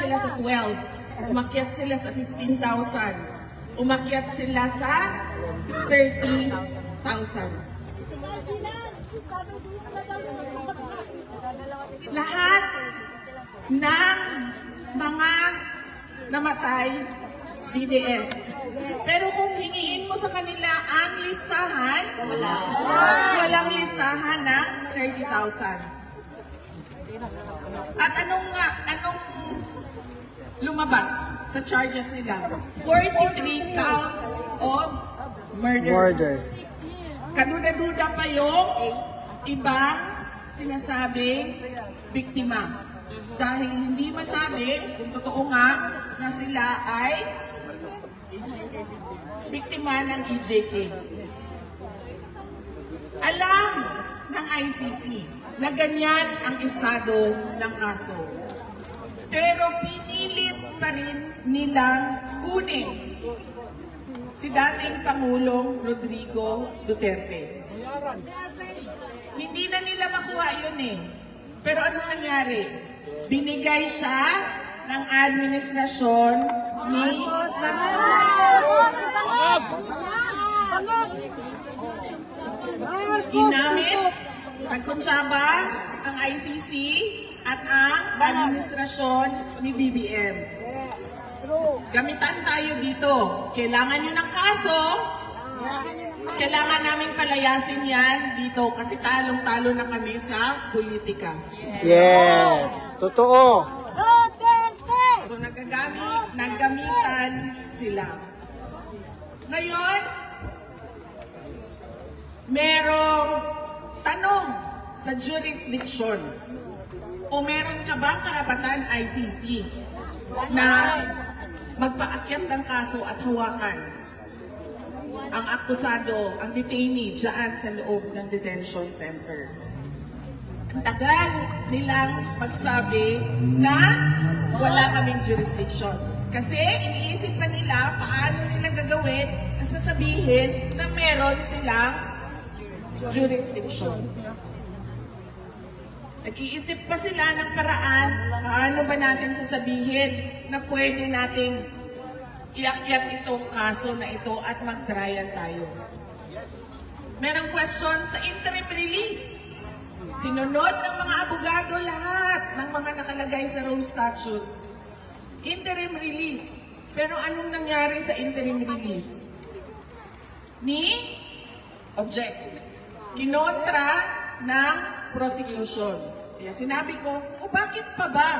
sila sa 12. Umakyat sila sa 15,000. Umakyat sila sa 30,000. Lahat ng mga namatay, DDS. Pero kung hingiin mo sa kanila ang listahan, walang listahan ng 30,000. At anong nga, anong lumabas sa charges nila? 43 counts of murder. Murder. Kaduda-duda pa yung ibang sinasabing biktima. Dahil hindi masabi kung totoo nga na sila ay biktima ng EJK. Alam ng ICC na ganyan ang estado ng kaso. Pero pinilit pa rin nilang kunin si dating Pangulong Rodrigo Duterte. Hindi na nila makuha yun eh. Pero anong nangyari? Binigay siya ng administrasyon ni ginamit, nagkonsyaba ang ICC at ang administrasyon ni BBM. Gamitan tayo dito. Kailangan nyo ng kaso, kailangan namin palayasin yan dito kasi talong-talo na kami sa politika. Yes. Totoo. So nagagamit, naggamitan sila. Ngayon, merong tanong sa jurisdiction. O meron ka bang karapatan ICC na magpaakyat ng kaso at hawakan ang akusado, ang detainee dyan sa loob ng detention center? Ang tagal nilang magsabi na wala kaming jurisdiction. Kasi iniisip pa nila paano nila gagawin na sasabihin na meron silang jurisdiction. Nag-iisip pa sila ng paraan paano ba natin sasabihin na pwede nating iakyat itong kaso na ito at mag-trial tayo. Merong question sa interim release. Sinunod ng mga abogado lahat ng mga nakalagay sa Rome Statute. Interim release. Pero anong nangyari sa interim release? Ni object. Kinontra ng prosecution. Kaya sinabi ko, o bakit pa ba